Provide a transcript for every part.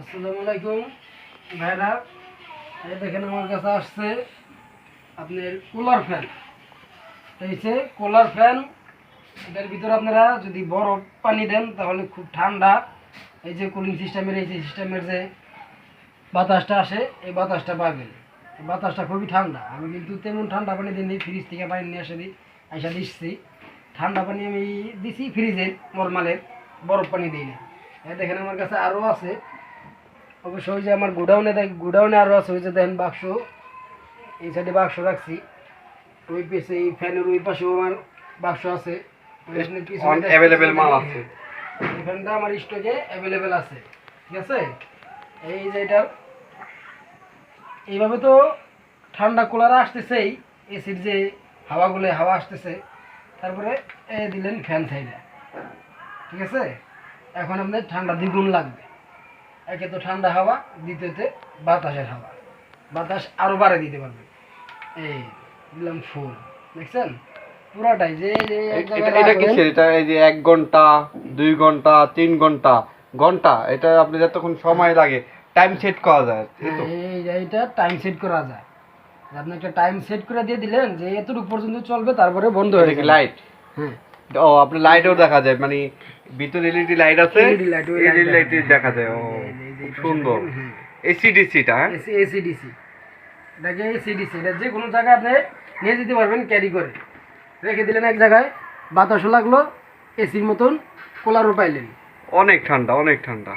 আসসালামু আলাইকুম। ভাইরা, এই দেখেন আমার কাছে আসছে আপনার কুলার ফ্যান। হয়েছে কুলার ফ্যান, এটার ভিতরে আপনারা যদি বরফ পানি দেন তাহলে খুব ঠান্ডা। এই যে কুলিং সিস্টেমের এই যে সিস্টেমের যে বাতাসটা আসে, এই বাতাসটা পাবেন বাতাসটা খুবই ঠান্ডা। আমি কিন্তু তেমন ঠান্ডা পানি দিই ফ্রিজ থেকে পানি নিয়ে আসে দিই এসে দিচ্ছি। ঠান্ডা পানি আমি দিছি ফ্রিজের নর্মালের বরফ পানি দিই না দেখেন আমার কাছে আরও আছে। অবশ্য ওই যে আমার গোডাউনে দেখ গোডাউনে আরও আছে ওই যে দেখেন বাক্স। এই সাইডে বাক্স রাখছি। ওই পেছে এই ফ্যানের ওই পাশেও আমার বাক্স আছে। অ্যাভেলেবেল মাল আমার স্টকে অ্যাভেলেবেল আছে। ঠিক আছে? এই যে এটা এইভাবে তো ঠান্ডা কুলার আসতেছেই এসির যে হাওয়াগুলো হাওয়া আসতেছে। তারপরে এ দিলেন ফ্যান সাইডে ঠিক আছে? এখন আপনার ঠান্ডা দ্বিগুণ লাগবে। একে তো ঠান্ডা হাওয়া দ্বিতীয়তে বাতাসের হাওয়া। বাতাস আরও বাড়ে দিতে পারবে। এই দিলাম ফুল দেখছেন? পুরাটাই যে এটা কিসের? এটা এই যে এক ঘণ্টা দুই ঘণ্টা তিন ঘণ্টা ঘণ্টা এটা আপনি যতক্ষণ সময় লাগে টাইম সেট করা যায় এইটা টাইম সেট করা যায়। আপনি একটা টাইম সেট করে দিয়ে দিলেন যে এতটুকু পর্যন্ত চলবে তারপরে বন্ধ হয়ে যাবে। লাইট হ্যাঁ। ও আপনার লাইটও দেখা যায় মানে ভিতরে এলইডি লাইট আছে? এলইডি লাইট দেখা। যায় ও সুন্দর। হ্যাঁ। এসিডিসিটা হ্যাঁ? এসি এসিডিসি এটাকে এসিডিসি এটা যে কোনো জায়গায় আপনি নিয়ে যেতে পারবেন ক্যারি করে। রেখে দিলেন এক জায়গায় বাতাসও লাগল এসির মতন কোলারও পাইলেন। অনেক ঠান্ডা অনেক ঠান্ডা।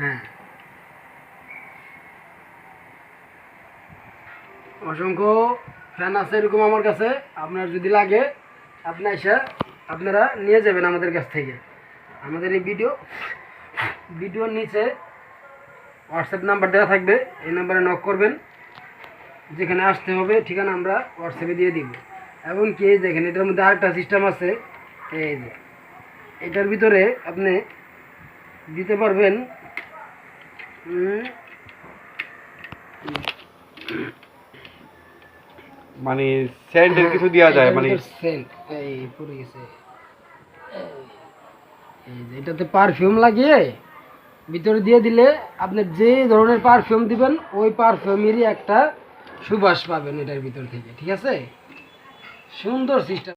হ্যাঁ। অসংখ্য ফ্যান আছে এরকম আমার কাছে আপনার যদি লাগে আপনি এসে আপনারা নিয়ে যাবেন আমাদের কাছ থেকে। আমাদের এই ভিডিও ভিডিওর নিচে হোয়াটসঅ্যাপ নাম্বার দেওয়া থাকবে এই নাম্বারে নক করবেন। যেখানে আসতে হবে ঠিকানা আমরা হোয়াটসঅ্যাপে দিয়ে দিব। এমনকি এই দেখেন এটার মধ্যে আরেকটা সিস্টেম আছে। এই যে এটার ভিতরে আপনি দিতে পারবেন মানে স্যান্ডের কিছু দেওয়া যায় মানে সেন্ট এই পড়ে গেছে। এই যে, এটাতে পারফিউম লাগিয়ে ভিতরে দিয়ে দিলে আপনি যে ধরনের পারফিউম দিবেন, ওই পারফিউমেরই একটা সুবাস পাবেন এটার ভিতর থেকে, ঠিক আছে? সুন্দর সিস্টেম